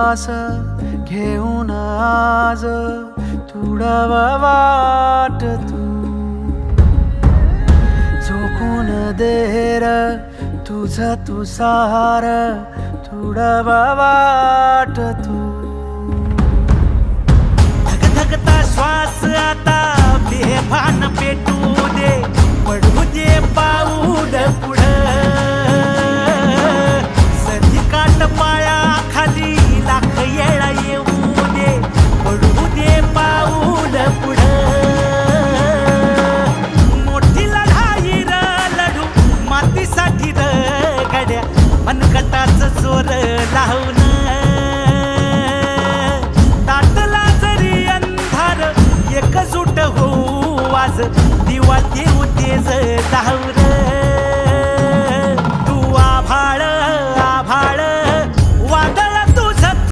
आस घेऊन आज तुडव वाट तू. झोकून देर तुझ तू सार तुडव वाट तू. धगधगता श्वास आता साठी र गड्या. मनकटाच जोर लावून ताटला जरी अंधार एकजूट होऊ वाज. दिवा देऊ तेज धावर